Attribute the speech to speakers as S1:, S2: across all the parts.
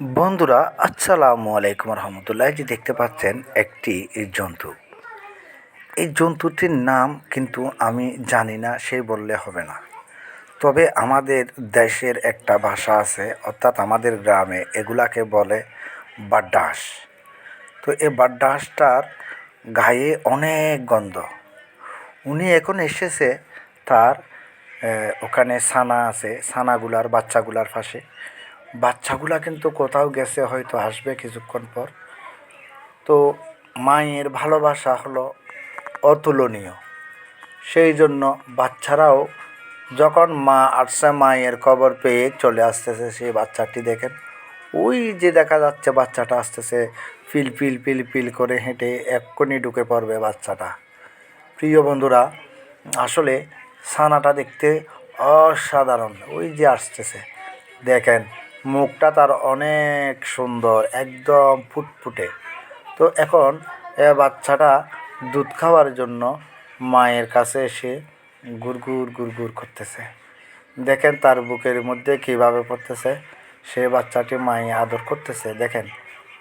S1: বন্ধুরা, আসসালামু আলাইকুম রহমতুল্লাহ। যে দেখতে পাচ্ছেন একটি জন্তু। এই জন্তুটির নাম কিন্তু আমি জানি না, সে বললে হবে না। তবে আমাদের দেশের একটা ভাষা আছে, অর্থাৎ আমাদের গ্রামে এগুলাকে বলে বাড্ডাস। তো এই বাড্ডাসটার গায়ে অনেক গন্ধ। উনি এখন এসেছে তার ওখানে ছানা আছে, ছানাগুলার বাচ্চাগুলার পাশে। বাচ্চাগুলা কিন্তু কোথাও গেছে, হয়তো আসবে কিছুক্ষণ পর। তো মায়ের ভালোবাসা হলো অতুলনীয়। সেই জন্য বাচ্চারাও যখন মা আসছে মায়ের খবর পেয়ে চলে আসতেছে, সেই বাচ্চাটি দেখেন, ওই যে দেখা যাচ্ছে বাচ্চাটা আসতেছে, পিল পিল পিল পিল করে হেঁটে এক্ষুনি ঢুকে পড়বে বাচ্চাটা। প্রিয় বন্ধুরা, আসলে ছানাটা দেখতে অসাধারণ, ওই যে আসতেছে। দেখেন মুখটা তার অনেক সুন্দর, একদম ফুটফুটে। তো এখন এ বাচ্চাটা দুধ খাওয়ার জন্য মায়ের কাছে এসে গুড়গুড় গুড়গুড় করতেছে। দেখেন তার বুকের মধ্যে কীভাবে পড়তেছে। সে বাচ্চাটি মায়ে আদর করতেছে। দেখেন,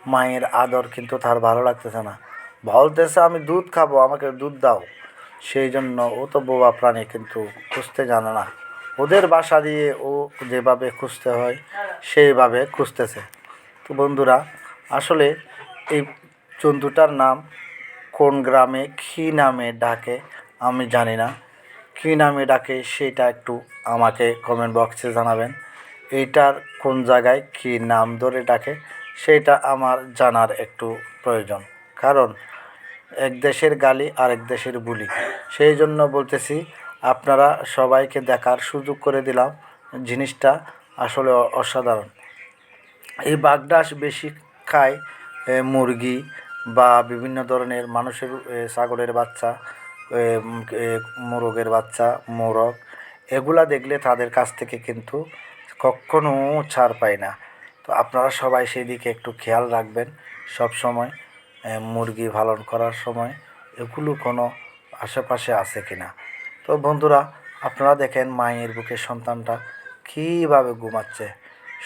S1: মায়ের আদর কিন্তু তার ভালো লাগতেছে না। বলতেছে, আমি দুধ খাব, আমাকে দুধ দাও। সেই জন্য ও তো বোবা প্রাণী কিন্তু খুঁজতে জানে না। ওদের বাসা দিয়ে ও যেভাবে খুঁজতে হয়, সেইভাবে খুঁজতেছে। তো বন্ধুরা, আসলে এই জন্তুটার নাম কোন গ্রামে কী নামে ডাকে আমি জানি না। কী নামে ডাকে সেটা একটু আমাকে কমেন্ট বক্সে জানাবেন। এইটার কোন জায়গায় কী নাম ধরে ডাকে সেটা আমার জানার একটু প্রয়োজন। কারণ এক দেশের গালি আর এক দেশের বুলি। সেই জন্য বলতেছি আপনারা সবাইকে দেখার সুযোগ করে দিলাম। জিনিসটা আসলে অসাধারণ। এই বাগডাস বেশি খায় মুরগি বা বিভিন্ন ধরনের মানুষের ছাগলের বাচ্চা মোরগের বাচ্চা, মোরগ, এগুলা দেখলে তাদের কাছ থেকে কিন্তু কখনো ছাড় পায় না। তো আপনারা সবাই সেই দিকে একটু খেয়াল রাখবেন সব সময় মুরগি পালন করার সময়। এগুলো কোনো আশেপাশে আছে কি না তো বন্ধুরা আপনারা দেখেন মায়ের বুকে সন্তানটা কীভাবে ঘুমাচ্ছে।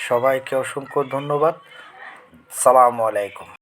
S1: সবাইকে অসংখ্য ধন্যবাদ। সালামু আলাইকুম।